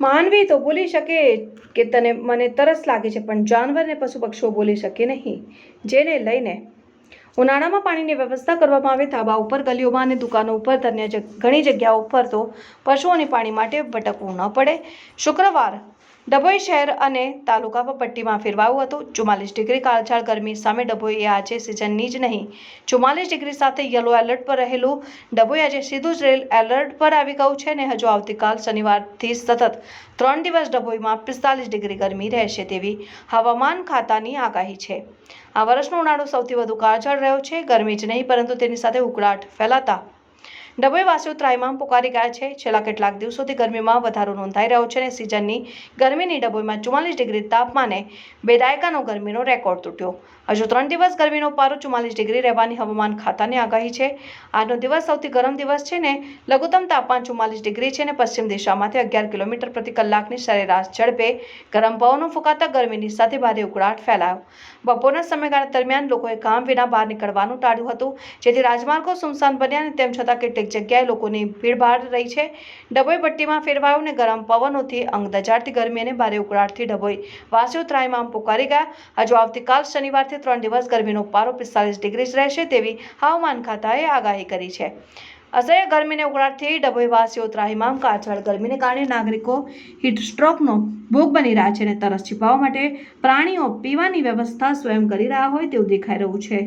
માનવી તો બોલી શકે કે તને મને તરસ લાગે છે, પણ જાનવરને પશુ પક્ષીઓ બોલી શકે નહીં. જેને લઈને ઉનાળામાં પાણીની વ્યવસ્થા કરવામાં આવે, ધાબા ઉપર, ગલીઓમાં અને દુકાનો ઉપર તો અન્ય ઘણી જગ્યાઓ ઉપર તો પશુઓને પાણી માટે ભટકવું ન પડે. શુક્રવાર ડભોઈ શહેર અને તાલુકા પટ્ટીમાં ફેરવાયું હતું. ચુમ્માલીસ ડિગ્રી કાળઝાળ ગરમી સામે ડભોઈએ આજે સિઝનની જ નહીં. ચુમ્માલીસ ડિગ્રી સાથે યલો એલર્ટ પર રહેલું ડભોઈ આજે સીધું જ રેલ એલર્ટ પર આવી ગયું છે ને હજુ આવતીકાલ શનિવારથી સતત ત્રણ દિવસ ડભોઈમાં પિસ્તાલીસ ડિગ્રી ગરમી રહેશે તેવી હવામાન ખાતાની આગાહી છે. આ વર્ષનો ઉનાળો સૌથી વધુ કાળઝાળ રહ્યો છે. ગરમી જ નહીં, પરંતુ તેની સાથે ઉકળાટ ફેલાતા ડભોઈ વાસીઓ ત્રાહિમામ પુકારી ગયા છે. છેલ્લા કેટલાક દિવસોથી ગરમીમાં વધારો નોંધાઈ રહ્યો છે અને સિઝનની ગરમીની ડભોઈમાં ચુમ્માલીસ ડિગ્રી તાપમાને બે દાયકાનો ગરમીનો રેકોર્ડ તૂટ્યો. હજુ ત્રણ દિવસ ગરમીનો પારો ચુમ્માલીસ ડિગ્રી રહેવાની હવામાન ખાતાની આગાહી છે. આજનો દિવસ સૌથી ગરમ દિવસ છે ને લઘુત્તમ તાપમાન ચુમ્માલીસ ડિગ્રી છે અને પશ્ચિમ દિશામાંથી અગિયાર કિલોમીટર પ્રતિ કલાકની સરેરાશ ઝડપે ગરમ પવનો ફૂંકાતા ગરમીની સાથે ભારે ઉકળાટ ફેલાયો. બપોરના સમયગાળા દરમિયાન લોકોએ કામ વિના બહાર નીકળવાનું ટાળ્યું હતું. જેથી રાજમાર્ગો સુમસાન બન્યા અને તેમ છતાં કેટલીક જગ્યાએ લોકોની ભીડભાડ રહી છે. ડભોઈ પટ્ટીમાં ફેરવાયો અને ગરમ પવનોથી અંગ દજાડતી ગરમી અને ભારે ઉકળાટથી ડભોઈ વાસીઓ ત્રાહિમામ પુકારી ગયા. હજુ આવતીકાલ શનિવારથી ત્રણ દિવસ ગરમીનો પારો પિસ્તાલીસ ડિગ્રી રહેશે તેવી હવામાન ખાતાએ આગાહી કરી છે. અસહ્ય ગરમીને ઉકળાટથી ડભોઈવાસીઓ ત્રાહિમામ કાળઝાળ ગરમીને કારણે નાગરિકો હીટસ્ટ્રોકનો ભોગ બની રહ્યા છે અને તરસ છીપાવવા માટે પ્રાણીઓ પીવાની વ્યવસ્થા સ્વયં કરી રહ્યા હોય તેવું દેખાઈ રહ્યું છે.